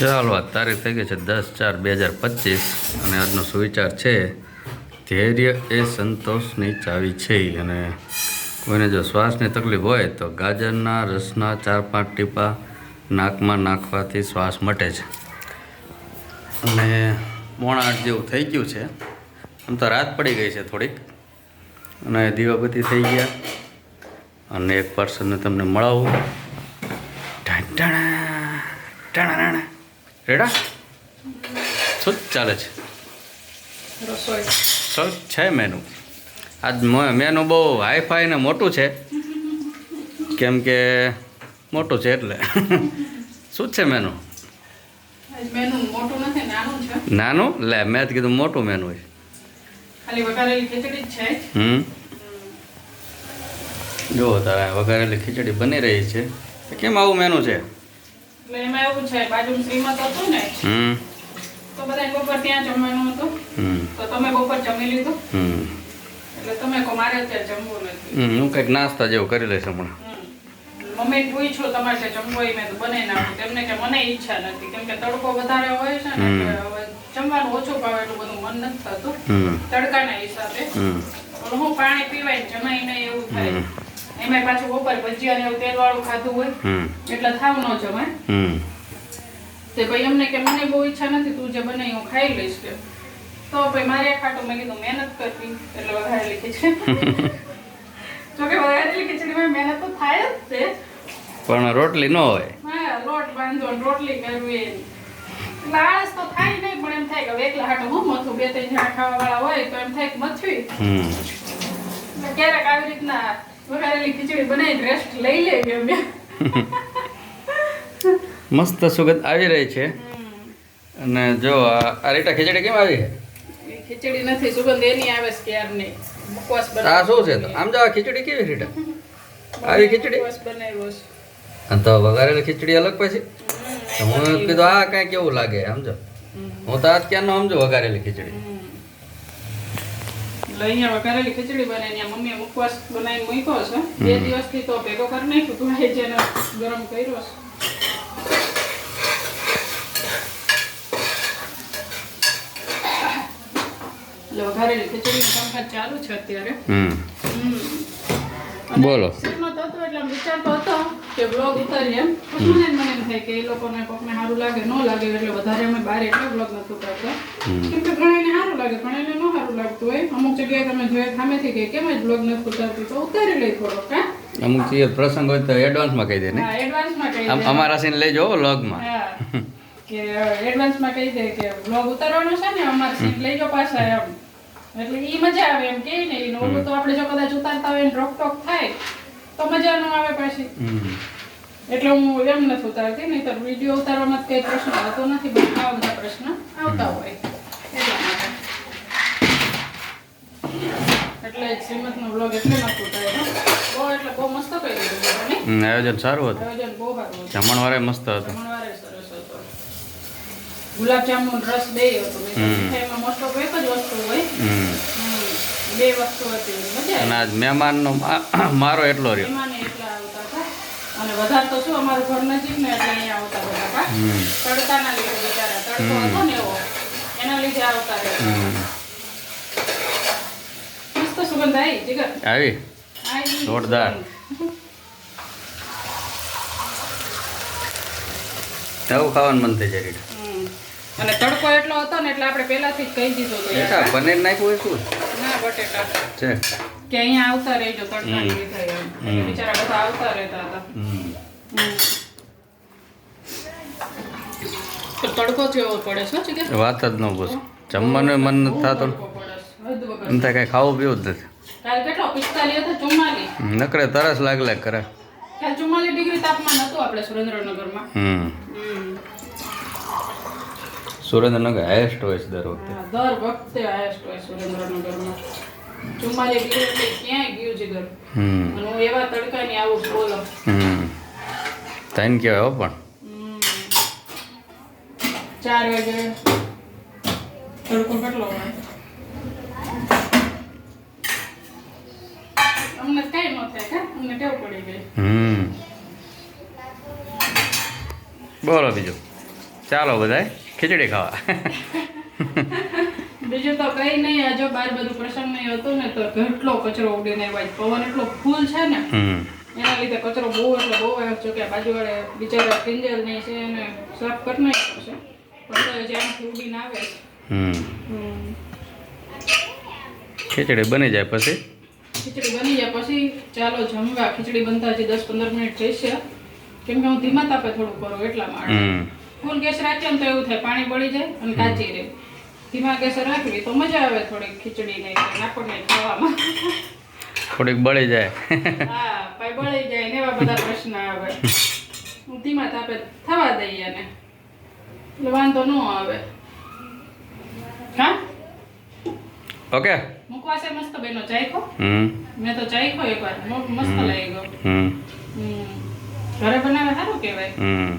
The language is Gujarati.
ચાલો, આ તારીખ થઈ ગઈ છે દસ ચાર બે હજાર પચીસ અને આજનો સુવિચાર છે, ધૈર્ય એ સંતોષની ચાવી છે. અને કોઈને જો શ્વાસની તકલીફ હોય તો ગાજરના રસના ચાર પાંચ ટીપા નાકમાં નાખવાથી શ્વાસ મટે છે. અને આઠ જેવું થઈ ગયું છે. આમ તો રાત પડી ગઈ છે થોડીક. અને દીવાબત્તી થઈ ગયા. અને એક પર્સનને તમને મળાવું. ટાણા ટાણા રેડા? શું ચાલે છે? રસોઈ. છે મેનુ? આજ મેનુ બહુ હાઈફાઈ ને મોટું છે. કેમ કે મોટું છે એટલે. શું છે મેનુ? નાનું લે મેં કીધું મોટું મેનુ છે. જ હમ. જુઓ તારા વઘારેલી ખીચડી બની રહી છે. કેમ આવું મેનુ છે? એમાં એવું છે બાજુ શ્રીમત હતું ને હમ. તો બધા બપોર ત્યાં જમવાનું હતું. તો તમે બપોર જમી લીધું? એટલે તમે કહો મારે અત્યારે જમવું નથી. હું કંઈક નાસ્તા જેવું કરી લઈશ હમણાં. મમ્મી પૂછ્યું તમારે જે જમવું મેં તો બનાવી નાખું તેમને કે મને ઈચ્છા નથી. કેમ કે તડકો વધારે હોય છે ને હવે જમવાનું ઓછું ભાવે એટલું બધું મન નથી થતું. તડકાના હિસાબે. હું પાણી પીવાય ને જમાય એવું થાય. હમ. એમાં પાછું બપોર ભજીયા ને એવું તેલ વાળું ખાધું હોય એટલે થાવ ન જમાય તે ભાઈ એમને કે મને બહુ ઈચ્છા નથી તું જે બને હું ખાઈ લઈશ કે. તો ભાઈ મારે ખાટું મેં કીધું મહેનત કરવી એટલે વઘારેલી ખીચડી જોકે વઘારેલી ખીચડીમાં મહેનત તો થાય જ છે. પણ રોટલી ન હોય. હા લોટ બાંધો રોટલી કરવી એટલે આળસ તો થાય નહીં પણ એમ થાય કે એકલા હાટો હું મથું? બે ત્રણ જણા ખાવા વાળા હોય તો એમ થાય કે મથવી. હમ. ક્યારેક આવી રીતના વઘારેલી ખીચડી બનાવી રેસ્ટ લઈ લેવી અમે. મસ્ત સુગંધ આવી રહી છે. અને જો આ આ રીટા ખીચડી કેમ આવી? ખીચડી નથી સુગંધ એની આવે છે ક્યારની મુખવાસ આ શું છે તો? આમ જો આ ખીચડી કેવી રીટા? આવી ખીચડી? બકવાસ બનાવ્યો છે. અને તો વઘારેલી ખીચડી અલગ પછી? હું કીધું આ કાંઈ કેવું લાગે સમજો? હું તો આજ ક્યારનો સમજો વઘારેલી ખીચડી. એટલે અહીંયા વઘારેલી ખીચડી બને ત્યાં મમ્મીએ મુખવાસ બનાવીને મૂક્યો છે. બે દિવસથી તો ભેગો કરી નાખ્યું તું એ જેને ગરમ કર્યો છે. એટલે વઘારેલી ખીચડીનું કામકાજ ચાલુ છે અત્યારે. બોલો. એટલે આમ વિચારતો હતો કે બ્લોગ ઉતારીએ પછી મને મને એમ થાય કે એ લોકોને કોકને સારું લાગે ન લાગે એટલે વધારે અમે બહાર એટલે બ્લોગ નથી ઉતારતા. કેમ કે ઘણાને સારું લાગે ઘણાને ન હોય અમુક જગ્યાએ તમે જોઈએ સામેથી કે કેમ જ બ્લોગ નથી ઉતારતી તો ઉતારી લે થોડોક હા? અમુક પ્રસંગ હોય તો એડવાન્સમાં કહી દે ને. અમારા સીન લેજો લોગમાં હા કે એડવાન્સમાં કહી દે કે બ્લોગ ઉતારવાનો છે ને અમારા સીટ લઈ પાછા એમ. એટલે ઈ મજા આવે એમ કે ને એ ઓલું તો આપણે જો કદાચ ઉતારતા હોય ને રોક ટોક થાય તો મજા ન આવે પાછી. એટલે હું એમ નથી ઉતારતી નહીં તો વીડિયો ઉતારવામાં કઈ પ્રશ્ન આવતો નથી આવા બધા પ્રશ્ન આવતા હોય એટલા માટે એટલે શ્રીમદનો બ્લોગ એટલે નથી બહુ એટલે બહુ મસ્ત કરી દીધું આયોજન સારું હતું. આયોજન બહુ સારું જમણવારે મસ્ત હતું. જમણવારે સરસ હતો. ગુલાબજાંબુ રસ બે હતો. હમ. મોસ્ટ ઓફ એક જ વસ્તુ હોય. હમ. હમ. બે વસ્તુ હતી. મજા અને આજ મહેમાનનો મારો એટલો રહ્યો. મહેમાને એટલા આવતા હતા. અને વધારે તો શું અમારું ઘર નજીક ને એટલે અહીંયા આવતા બધા હતા તડકાના લીધે બિચારા. તડકો હતો ને એવો. એના લીધે આવતા રહેતા આવી. જોરદાર. સુગંધ. ખાવાનું મન થઈ જાય અને તડકો એટલો હતો ને એટલે આપણે પહેલાથી જ કહી દીધું હતું. પનીર નાખ્યું શું? ના બટેટા. છે. કે અહીંયા આવતા રહેજો તડકા. લીધે એમ. બિચારા બધા આવતા રહેતા હતા. તડકો જેવો પડે છે વાત જ ન પૂછ. જમવાનું મન નથી થતું. થાય કાંઈ ખાવું પીવું જ નથી. નકરે તરસ લાગ લાગ કરે. ચુમ્માલીસ ડિગ્રી તાપમાન હતું આપણે સુરેન્દ્રનગરમાં. હમ. હમ. સુરેન્દ્રનગર હાઈએસ્ટ હોય છે દર વખતે. દર વખતે હાઈએસ્ટ હોય સુરેન્દ્રનગરમાં. ચુમ્માલીસ ડિગ્રી એટલે ક્યાંય ગયું છે ઘર? અને હું એવા તડકાની આવું બોલો. હમ. તાઈને કહેવાય હો પણ. ચાર વાગે તડકો કેટલો હોય? અમને કઈ ન થાય કા અમને ટેવ પડી ગઈ. હમ. બોલો બીજું. ચાલો બધાય ખીચડી ખાવા. બીજું તો કઈ નહીં હજુ બાર બધું પ્રસંગ નહીં હતું ને તો કેટલો કચરો ઉડીને આવ્યો પવન એટલો ફૂલ છે ને. એના લીધે કચરો બહુ એટલે બહુ આવ્યો છે કે બાજુવાળે બિચારા કિંજલ નહીં છે એને સાફ કરી નાખ્યો છે. પણ જ્યાંથી ઉડીને આવે છે. ખીચડી બની જાય પછી? ખીચડી બની પછી ચાલો જમવા ખીચડી બનતા જે દસ પંદર મિનિટ જઈશે કેમ કે હું ધીમા તાપે થોડું કરું એટલા માટે. ફૂલ ગેસ રાખીએ ને તો એવું થાય પાણી બળી જાય અને કાચી રહે. ધીમા ગેસે રાખવી તો મજા આવે થોડીક ખીચડી ને આપણને ખાવામાં. થોડીક બળી જાય. હા ભાઈ બળી જાય ને એવા બધા પ્રશ્ન આવે. હું ધીમા તાપે થવા દઈએ ને. એટલે વાંધો ન આવે. હા? ઓકે? મુકવાસે મસ્ત બેનો ચાખ્યો હમ. મેં તો ચાખ્યો એકવાર. મસ્ત લાગી ગયો હમ. ઘરે બનાવે સારું કહેવાય. હમ.